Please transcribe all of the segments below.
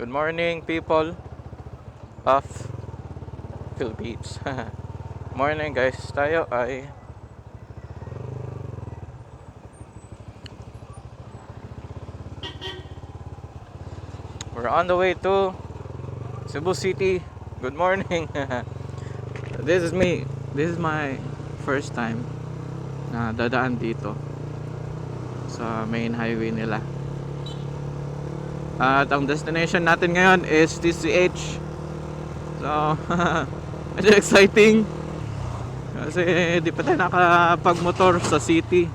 Good morning, people of Philippines. morning, guys. Tayo ay We're on the way to Cebu City. Good morning. this is me. This is my first time na dadaan dito sa main highway nila. At ang destination natin ngayon is TCH. So, medyo exciting. Kasi di pa tayo nakapag-motor sa city.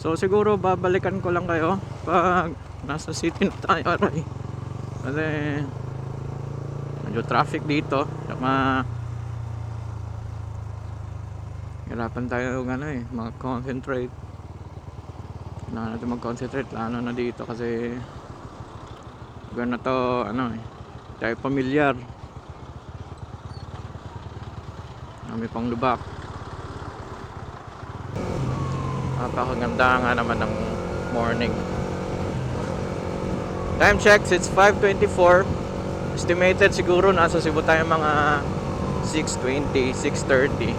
So siguro babalikan ko lang kayo pag nasa city na tayo aray. Kasi medyo traffic dito. Saka hirapan tayo ano eh, mag-concentrate. Kailangan natin mag-concentrate lalo na dito kasi lugar na to ano eh, tayo pamilyar. Kami pang lubak. Napakaganda nga naman ng morning. Time checks, it's 5.24. Estimated siguro nasa Cebu tayo mga 6.20, 6.30.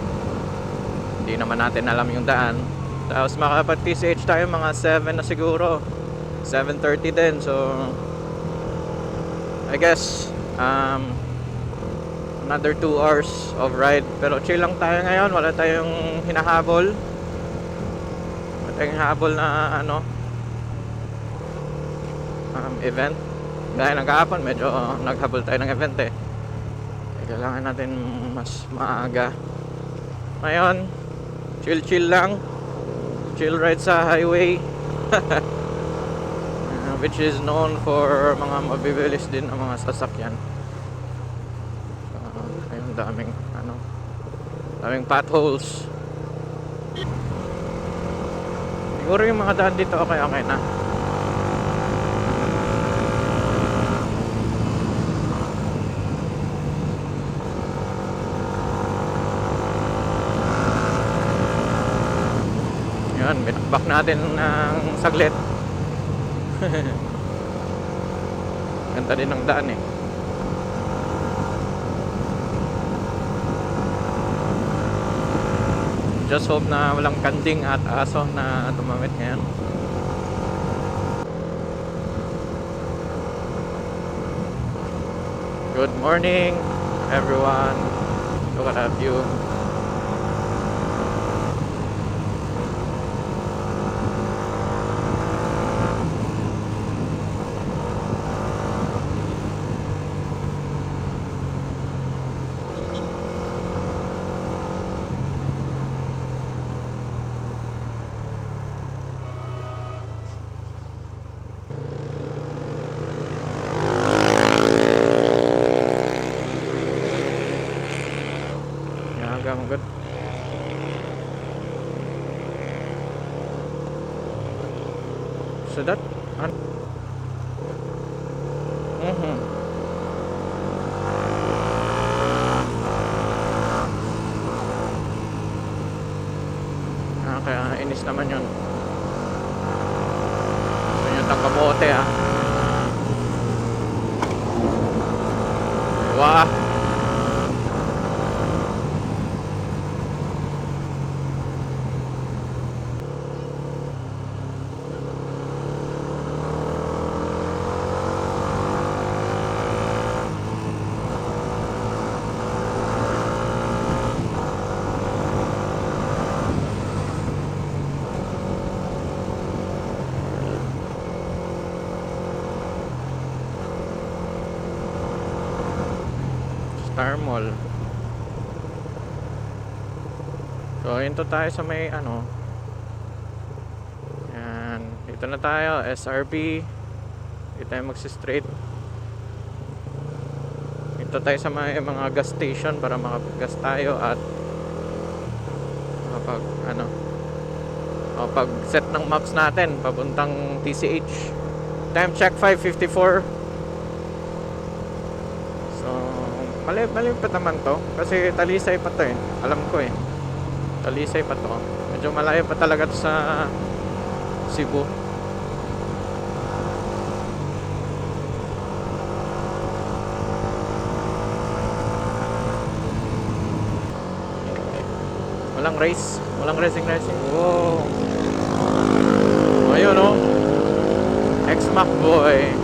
Hindi naman natin alam yung daan. Tapos makapag-TCH tayo mga 7 na siguro. 7.30 din. So, I guess, um, another 2 hours of ride. Pero chill lang tayo ngayon. Wala tayong hinahabol. Wala tayong habol na ano, um, event. Gaya ng kahapon, medyo naghabol tayo ng event eh. Eh, Kailangan natin mas maaga. Ngayon, chill-chill lang. Chill ride sa highway. Uh, which is known for mga mabibilis din ng mga sasakyan. Uh, ayun, daming ano, daming potholes. Siguro yung mga daan dito okay okay na. Yan, binakbak natin ng saglit. Ganda din ng daan eh. Just hope na walang kanding at aso na tumawid ngayon. Good morning, everyone. Look at that view. so that mm -hmm. nakakainis naman yun gusto nyo takabote ah Star Mall. So, hinto tayo sa may ano. Yan. Dito na tayo. SRP. Dito tayo magsi-straight. Hinto tayo sa may mga gas station para makapag-gas tayo at makapag ano makapag set ng maps natin papuntang TCH. Time check 554. Mali, mali pa naman to. Kasi talisay pa to eh. Alam ko eh. Talisay pa to. Medyo malayo pa talaga to sa Cebu. Walang race. Walang racing racing. Wow. Ayun oh. X-Mac boy.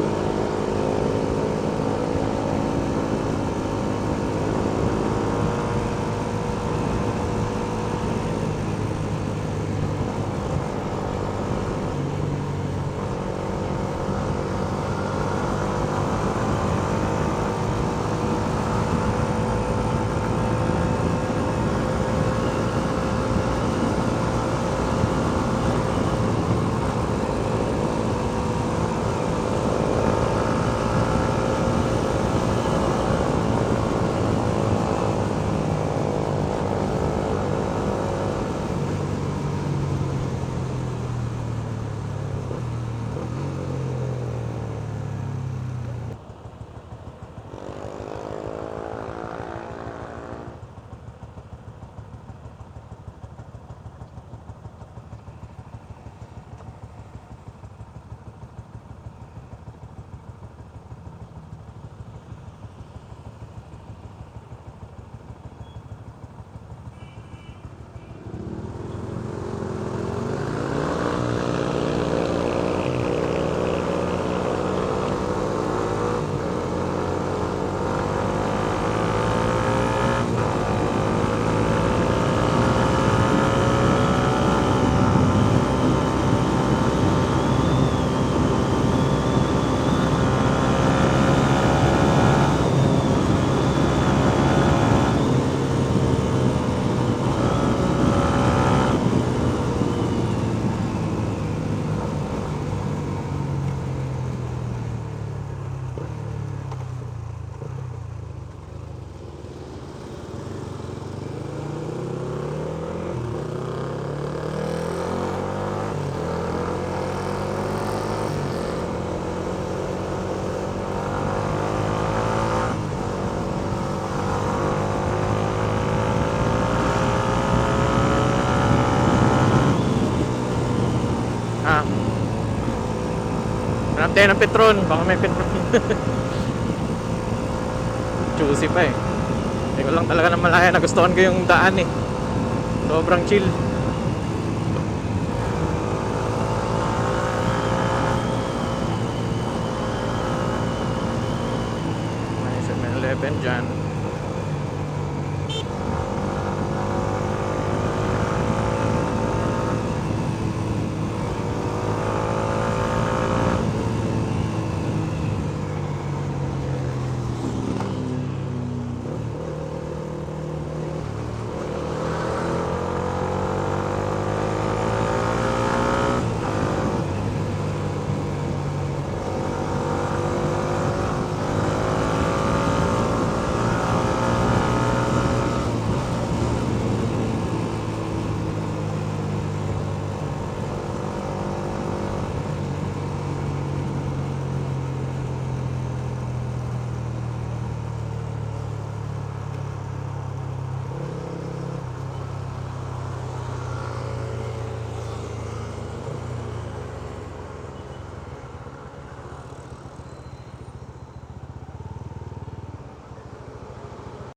Ah. Hanap tayo ng Petron. Baka may Petron. Juicy pa eh. Hindi ko lang talaga na malaya. Nagustuhan ko yung daan eh. Sobrang chill. May 7-Eleven dyan.